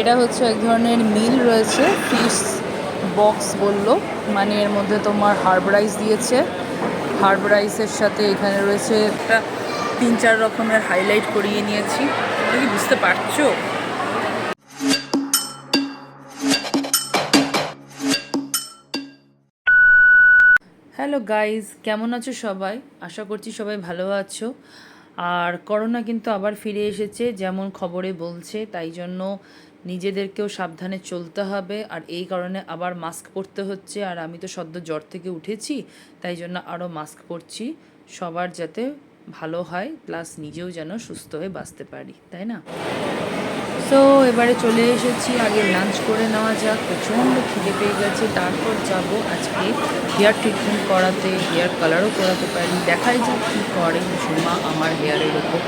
এটা হচ্ছে এক ধরনের মিল রয়েছে, ফিশ বক্স বলল। মানে এর মধ্যে তোমার হার্ব রাইস দিয়েছে। হার্ব রাইসের সাথে এখানে রয়েছে একটা তিন চার রকমের হাইলাইট করিয়ে নিয়েছি। তোমরা কি বুঝতে পারছ? হ্যালো গাইজ কেমন আছো সবাই? আশা করছি সবাই ভালো আছো। আর করোনা কিন্তু আবার ফিরে এসেছে, যেমন খবরে বলছে, তাই জন্য নিজেদেরকেও সাবধানে চলতে হবে। আর এই কারণে আবার মাস্ক পরতে হচ্ছে। আর আমি তো সদ্য জ্বর থেকে উঠেছি, তাই জন্য আরও মাস্ক পরছি। সবার যাতে ভালো হয় প্লাস নিজেও যেন সুস্থ হয়ে বাঁচতে পারি, তাই না? তো এবারে চলে এসেছি, আগে লাঞ্চ করে নেওয়া যাক। প্রচণ্ড খিদে পেয়ে গেছে, তারপর যাব আজকে হেয়ার ট্রিটমেন্ট করাতে হেয়ার কালারও করাতে পারি। দেখাই যাক কী করে ঝুমা আমার হেয়ারের ওপর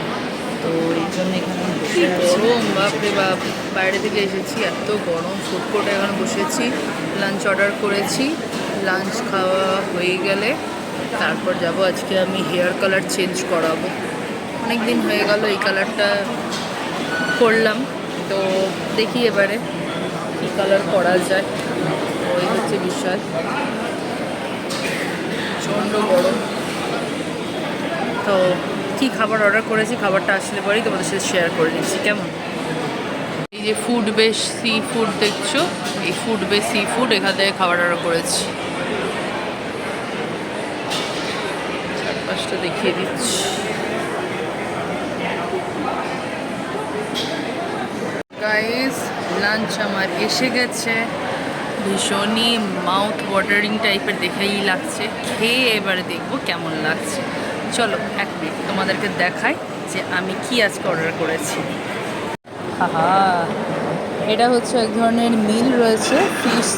তো এই জন্য এখানে বসে গরম বাপরে বাপ, বাইরে থেকে এসেছি, এত গরম ফুড কোর্টে এখন বসেছি। লাঞ্চ অর্ডার করেছি লাঞ্চ খাওয়া হয়ে গেলে তারপর যাব আজকে আমি হেয়ার কালার চেঞ্জ করাবো। অনেক দিন হয়ে গেল, এই কালারটা করলাম। তো দেখি এবারে কী কালার করা যায়। ওই হচ্ছে বিষয় প্রচণ্ড গরম। তো কী খাবার অর্ডার করেছি? খাবারটা আসলে পরেই তোমাদের সাথে শেয়ার করে দিচ্ছি। কেমন? এই যে ফুড বেস সি ফুড দেখছ? এই ফুড বেস সি ফুড এখান থেকে খাবার অর্ডার করেছি। চারপাশটা দেখিয়ে দিচ্ছি গাইস লাঞ্চ আমার এসে গেছে। ভীষণই মাউথ ওয়াটারিং টাইপের দেখেই লাগছে। খেয়ে এবারে দেখব কেমন লাগছে। চলো, এক মিনিট তোমাদেরকে দেখাই যে আমি কি আজকে অর্ডার করেছি। হাহা এটা হচ্ছে এক ধরনের মিল রয়েছে ফিশ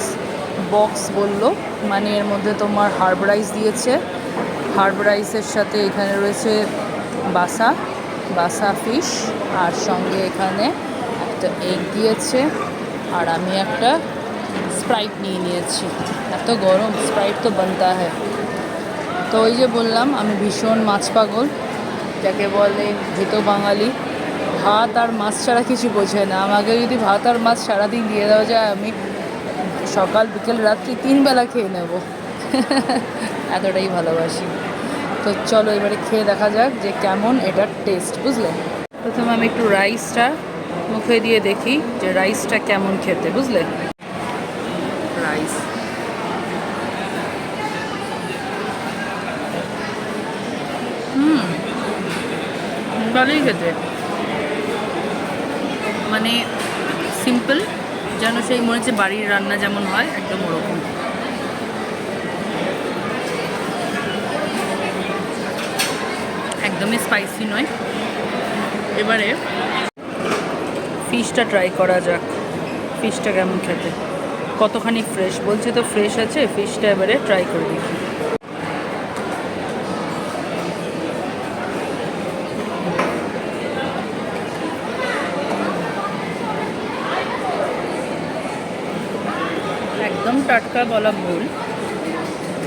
বক্স বলল। মানে এর মধ্যে তোমার হার্ব রাইস দিয়েছে। হার্ব রাইসের সাথে এখানে রয়েছে বাসা বাসা ফিশ আর সঙ্গে এখানে একটা এগ দিয়েছে আর আমি একটা স্প্রাইট নিয়ে নিয়েছি। এত গরম স্প্রাইট তো বানতা হয় তো ওই যে বললাম, আমি ভীষণ মাছ পাগল। যাকে বলে ভীত বাঙালি। ভাত আর মাছ ছাড়া কিছু বোঝে না। আমাকে যদি ভাত আর মাছ সারাদিন দিয়ে দেওয়া যায়, আমি সকাল, বিকেল, রাত্রি তিন বেলা খেয়ে নেব। এতটাই ভালোবাসি। তো চলো এবারে খেয়ে দেখা যাক যে কেমন এটার টেস্ট বুঝলে? প্রথমে আমি একটু রাইসটা মুখে দিয়ে দেখি যে রাইসটা কেমন খেতে বুঝলে? রাইস হুম ভালোই খেতে। মানে সিম্পল যেন সেই মনে হচ্ছে বাড়ির রান্না যেমন হয় একদম ওরকম। একদমই স্পাইসি নয়। এবারে ফিশটা ট্রাই করা যাক। ফিশটা কেমন খেতে? কতখানি ফ্রেশ বলছে তো ফ্রেশ আছে, ফিশটা এবারে ট্রাই করে দেখি। একদম টাটকা বলা ভুল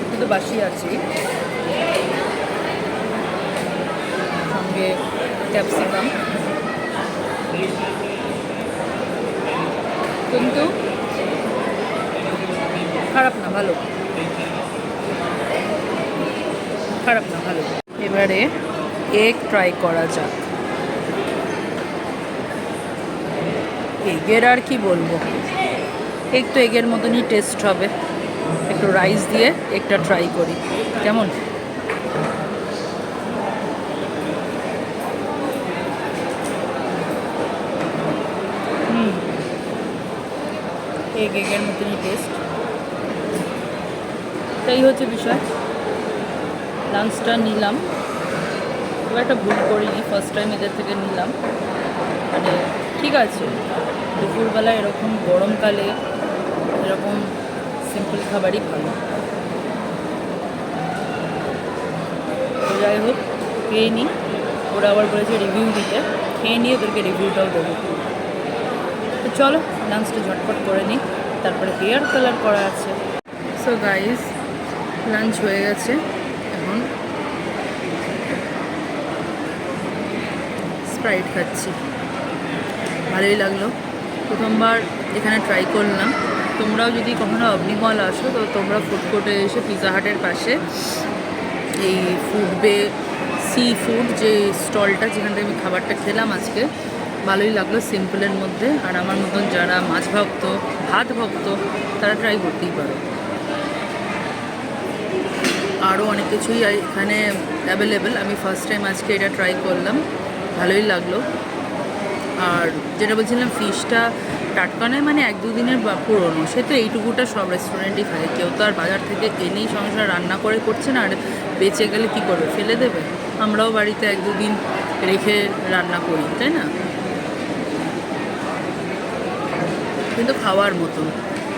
কিন্তু বাসি আছে। সঙ্গে ক্যাপসিকাম কিন্তু খারাপ না, ভালো। খারাপ না, ভালো। এবারে এগ ট্রাই করা যাক। এগের আর কি বলব? এগ তো এগের মতনই টেস্ট হবে। একটু রাইস দিয়ে একটা ট্রাই করি। কেমন? এগ এগের মতনই টেস্ট এটাই হচ্ছে বিষয়। লাঞ্চটা নিলাম। খুব একটা ভুল করিনি ফার্স্ট টাইম এদের থেকে নিলাম। মানে ঠিক আছে, দুপুরবেলা এরকম গরমকালে এরকম সিম্পল খাবারই ভালো। যাই হোক, খেয়ে নিই ওরা আবার বলেছে রিভিউ দিতে। খেয়ে নিয়ে ওদেরকে রিভিউটাও দেবো। তো চলো লাঞ্চটা ঝটপট করে নিই। তারপরে হেয়ার কালার করা আছে। সো গাইস লাঞ্চ হয়ে গেছে। এখন স্প্রাইট খাচ্ছি। ভালোই লাগল। প্রথমবার এখানে ট্রাই করলাম। তোমরাও যদি কখনো অগ্নিমল আসো, তো তোমরা ফুড কোর্টে এসে পিৎজা হাটের পাশে এই ফুড বে সি ফুড যে স্টলটা যেখান থেকে আমি খাবারটা খেলাম আজকে ভালোই লাগল সিম্পলের মধ্যে। আর আমার মতন যারা মাছ ভক্ত ভাত ভক্ত তারা ট্রাই করতেই পারো। আরও অনেক কিছুই এখানে অ্যাভেলেবেল আমি ফার্স্ট টাইম আজকে এটা ট্রাই করলাম। ভালোই লাগল। আর যেটা বলছিলাম ফিশটা টাটকা নয় মানে এক দুদিনের পুরনো। সে তো এইটুকুটা সব রেস্টুরেন্টই খায় কেউ তো আর বাজার থেকে এনেই সংসার রান্না করে করছে না, আর বেঁচে গেলে কী করবে? ফেলে দেবে? আমরাও বাড়িতে এক দুদিন রেখে রান্না করি, তাই না? কিন্তু খাওয়ার মতো।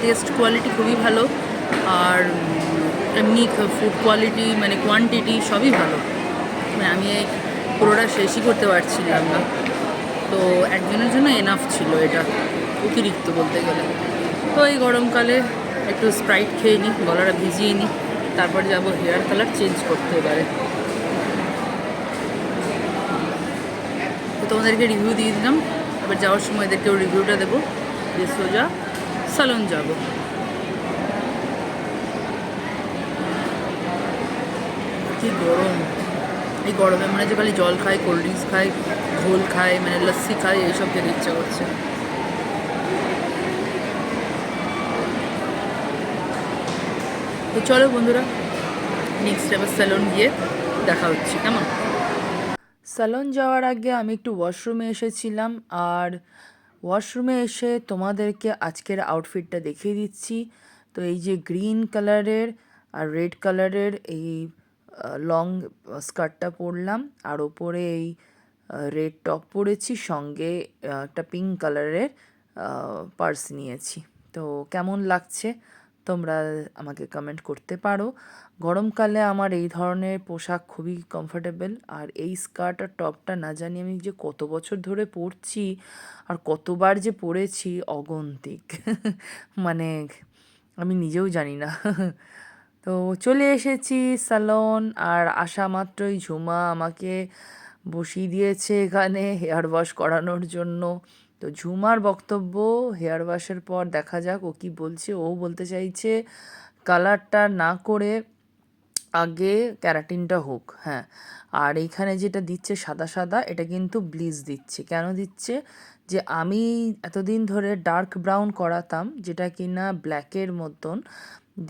টেস্ট কোয়ালিটি খুবই ভালো আর এমনি ফুড কোয়ালিটি মানে কোয়ান্টিটি সবই ভালো। মানে আমি এই পুরোটা শেষই করতে পারছিলাম না। তো একজনের জন্য এনাফ ছিল এটা, অতিরিক্ত বলতে গেলে। তো এই গরমকালে একটু স্প্রাইট খেয়ে নিই, গলাটা ভিজিয়ে নিই, তারপর যাব হেয়ার কালার চেঞ্জ করতে এবারে। তো তোমাদেরকে রিভিউ দিয়ে দিলাম, এবার যাওয়ার সময় এদেরকেও রিভিউটা দেবো। যে সোজা সালন যাব কি গরম। এই গরমে মনে হচ্ছে খালি জল খাই কোল্ড ড্রিঙ্কস খায় ঘোল খায় মানে লস্যি খায় এইসব খেতে ইচ্ছা করছে। তো চলো বন্ধুরা নেক্সট এবার স্যালন গিয়ে দেখা হচ্ছে কেমন? স্যালন যাওয়ার আগে আমি একটু ওয়াশরুমে এসেছিলাম আর ওয়াশরুমে এসে তোমাদেরকে আজকের আউটফিটটা দেখিয়ে দিচ্ছি। তো এই যে গ্রিন কালারের আর রেড কালারের এই লং স্কার্টটা পরলাম। আর ওপরে এই রেড টপ পরেছি। সঙ্গে একটা পিঙ্ক কালারের পার্স নিয়েছি। তো কেমন লাগছে? তোমরা আমাকে কমেন্ট করতে পারো। গরমকালে আমার এই ধরনের পোশাক খুবই কমফোর্টেবল আর এই স্কার্ট আর টপটা না জানি আমি যে কত বছর ধরে পরছি আর কতবার যে পরেছি অগন্তিক। মানে আমি নিজেও জানি না। তো চলে এসেছি স্যালন আর আসা মাত্রই ঝুমা আমাকে বসিয়ে দিয়েছে এখানে হেয়ার ওয়াশ করানোর জন্য। তো ঝুমার বক্তব্য, হেয়ার ওয়াশের পর দেখা যাক ও কি বলছে। ও বলতে চাইছে, কালারটা না করে আগে ক্যারাটিনটা হোক। হ্যাঁ আর এইখানে যেটা দিচ্ছে সাদা সাদা, এটা কিন্তু ব্লিচ দিচ্ছে। কেন দিচ্ছে? যে আমি এতদিন ধরে ডার্ক ব্রাউন করাতাম, যেটা কিনা ব্ল্যাকের মতন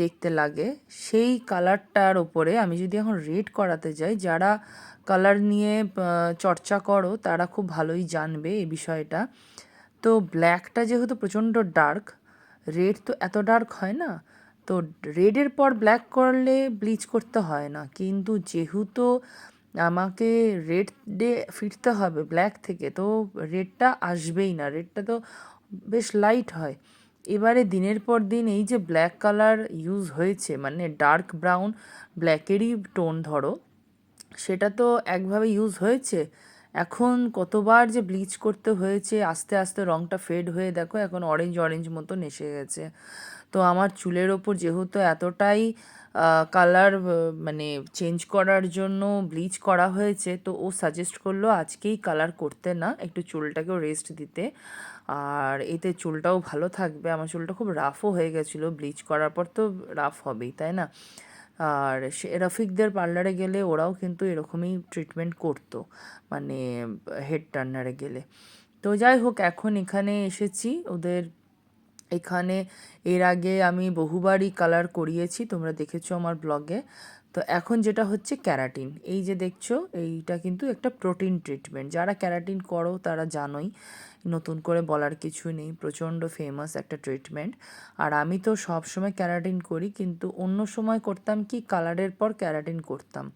দেখতে লাগে, সেই কালারটার ওপরে আমি যদি এখন রেড করাতে যাই, যারা কালার নিয়ে চর্চা করো, তারা খুব ভালোই জানবে এই বিষয়টা। তো ব্ল্যাকটা যেহেতু প্রচণ্ড ডার্ক রেড তো এত ডার্ক হয় না। তো রেডের পর ব্ল্যাক করলে ব্লিচ করতে হয় না। কিন্তু যেহেতু আমাকে রেডে ফিরতে হবে ব্ল্যাক থেকে, তো রেডটা আসবেই না। রেডটা তো বেশ লাইট হয়। এবারে দিনের পর দিন এই যে ব্ল্যাক কালার ইউজ হয়েছে মানে ডার্ক ব্রাউন ব্ল্যাকেরই টোন ধরো, সেটা তো একভাবে ইউজ হয়েছে। এখন কতবার যে ব্লিচ করতে হয়েছে, আস্তে আস্তে রঙটা ফেড হয়ে দেখো, এখন অরেঞ্জ অরেঞ্জ মতন এসে গেছে। তো আমার চুলের ওপর যেহেতু এতটাই কালার মানে চেঞ্জ করার জন্য ব্লিচ করা হয়েছে, তো ও সাজেস্ট করল আজকেই কালার করতে না, একটু চুলটাকেও রেস্ট দিতে। আর এতে চুলটাও ভালো থাকবে, আমার চুলটা খুব রাফও হয়ে গেছিল, ব্লিচ করার পর তো রাফ হবেই, তাই না? আর সে রফিকদের পার্লারে গেলে ওরাও কিন্তু এরকমই ট্রিটমেন্ট করতো মানে হেড টার্নারে গেলে। তো যাই হোক, এখন এখানে এসেছি। ওদের এখানে এর আগে আমি বহুবারই কালার করিয়েছি, তোমরা দেখেছ আমার ব্লগে তো এখন যেটা হচ্ছে ক্যারাটিন। এই যে দেখছ, এইটা কিন্তু একটা প্রোটিন ট্রিটমেন্ট। যারা ক্যারাটিন করো, তারা জানোই, নতুন করে বলার কিছু নেই, প্রচণ্ড ফেমাস একটা ট্রিটমেন্ট। আর আমি তো সব সময় ক্যারাটিন করি, কিন্তু অন্য সময় করতাম কি, কালারের পর ক্যারাটিন করতাম।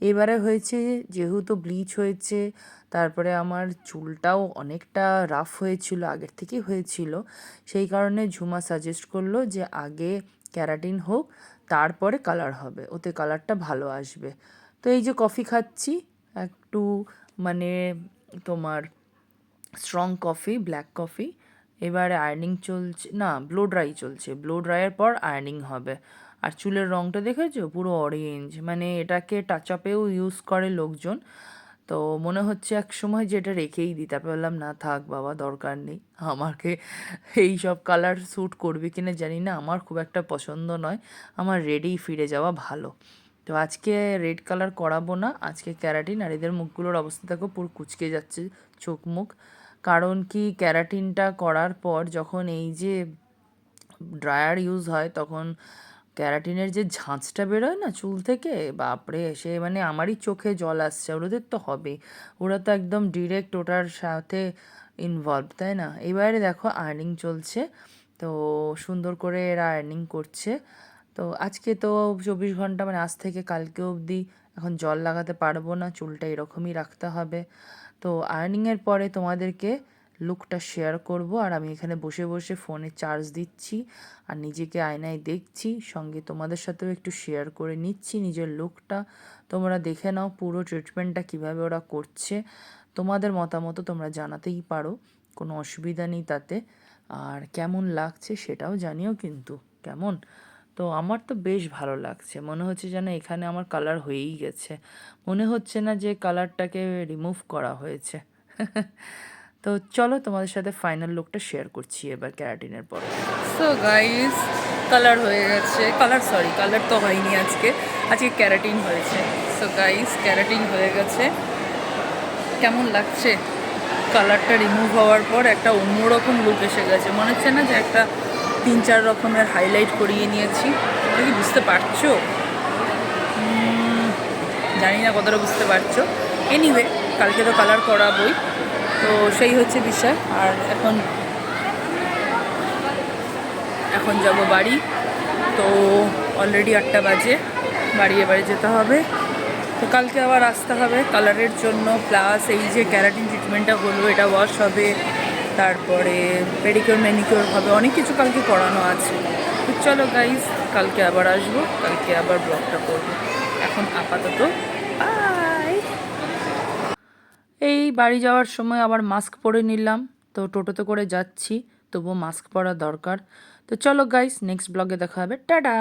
এবারে হয়েছে, যেহেতু ব্লিচ হয়েছে, তারপরে আমার চুলটাও অনেকটা রাফ হয়েছিল, আগের থেকেই হয়েছিল, সেই কারণে ঝুমা সাজেস্ট করল যে আগে ক্যারাটিন হোক তারপরে কালার হবে, ওতে কালারটা ভালো আসবে। তো এই যে কফি খাচ্ছি, একটু মানে তোমার স্ট্রং কফি ব্ল্যাক কফি এবারে আয়ার্নিং চলছে, না ব্লো ড্রাই চলছে ব্লো ড্রাইয়ের পর আয়ার্নিং হবে। আর চুলের রঙটা দেখেছ? পুরো অরেঞ্জ মানে এটাকে টাচ আপেও ইউজ করে লোকজন। তো মনে হচ্ছে এক সময় যে এটা রেখেই দিই, তারপর বললাম না থাক বাবা, দরকার নেই। আমাকে এই সব কালার স্যুট করবে কি না জানি না, আমার খুব একটা পছন্দ নয়। আমার রেডেই ফিরে যাওয়া ভালো। তো আজকে রেড কালার করাবো না, আজকে ক্যারাটিন, আর এদের মুখগুলোর অবস্থা দেখো, পুরো কুচকে যাচ্ছে চোখ মুখ। কারণ কি, ক্যারাটিনটা করার পর যখন এই যে ড্রায়ার ইউজ হয়, তখন ক্যারাটিনের যে ঝাঁঝটা বেরোয় না চুল থেকে, বাপরে, সে মানে আমারই চোখে জল আসছে, ওদের তো হবে। ওরা তো একদম ডিরেক্ট ওটার সাথে ইনভলভ তাই না? এবারে দেখো আর্নিং চলছে, তো সুন্দর করে এরা আর্নিং করছে। তো আজকে তো চব্বিশ ঘণ্টা মানে আজ থেকে কালকে অবধি এখন জল লাগাতে পারব না, চুলটা এরকমই রাখতে হবে। তো আর্নিংয়ের পরে তোমাদেরকে লুকটা শেয়ার করব আর আমি এখানে বসে বসে ফোনে চার্জ দিচ্ছি আর নিজেকে আয়নায় দেখছি, সঙ্গে তোমাদের সাথেও একটু শেয়ার করে নিচ্ছি নিজের লুকটা তোমরা দেখে নাও পুরো ট্রিটমেন্টটা কীভাবে ওরা করছে। তোমাদের মতামত তোমরা জানাতেই পারো, কোনো অসুবিধা নেই তাতে। আর কেমন লাগছে সেটাও জানিও কিন্তু, কেমন? তো আমার তো বেশ ভালো লাগছে, মনে হচ্ছে যেন এখানে আমার কালার হয়েই গেছে। মনে হচ্ছে না যে কালারটাকে রিমুভ করা হয়েছে। তো চলো তোমাদের সাথে ফাইনাল লুকটা শেয়ার করছি এবার ক্যারাটিনের পর। সো গাইস কালার হয়ে গেছে। কালার সরি কালার তো হয়নি আজকে। আজকে ক্যারাটিন হয়েছে। সো গাইস ক্যারাটিন হয়ে গেছে। কেমন লাগছে? কালারটা রিমুভ হওয়ার পর একটা অন্যরকম লুক এসে গেছে। মনে হচ্ছে না যে একটা তিন, চার রকমের হাইলাইট করিয়ে নিয়েছি। তোমরা কি বুঝতে পারছ? জানি না কতটা বুঝতে পারছ। এনিওয়ে কালকে তো কালার করাবই। তো সেই হচ্ছে বিষয়। আর এখন এখন যাব বাড়ি। তো অলরেডি আটটা বাজে। বাড়ি এবারে যেতে হবে। তো কালকে আবার আসতে হবে কালারের জন্য। প্লাস এই যে ক্যারাটিন ট্রিটমেন্টটা হলো, এটা ওয়াশ হবে। তারপরে পেডিকিওর ম্যানিকিওর হবে। অনেক কিছু কালকে করানো আছে। তো চলো গাইজ কালকে আবার আসব। কালকে আবার ব্লগটা করব। এখন আপাতত এই বাড়ি যাওয়ার সময় আবার মাস্ক পরে নিলাম। তো টোটোতে করে যাচ্ছি, তবুও মাস্ক পরা দরকার। তো চলো গাইস নেক্সট ব্লগে দেখা হবে। টাটা!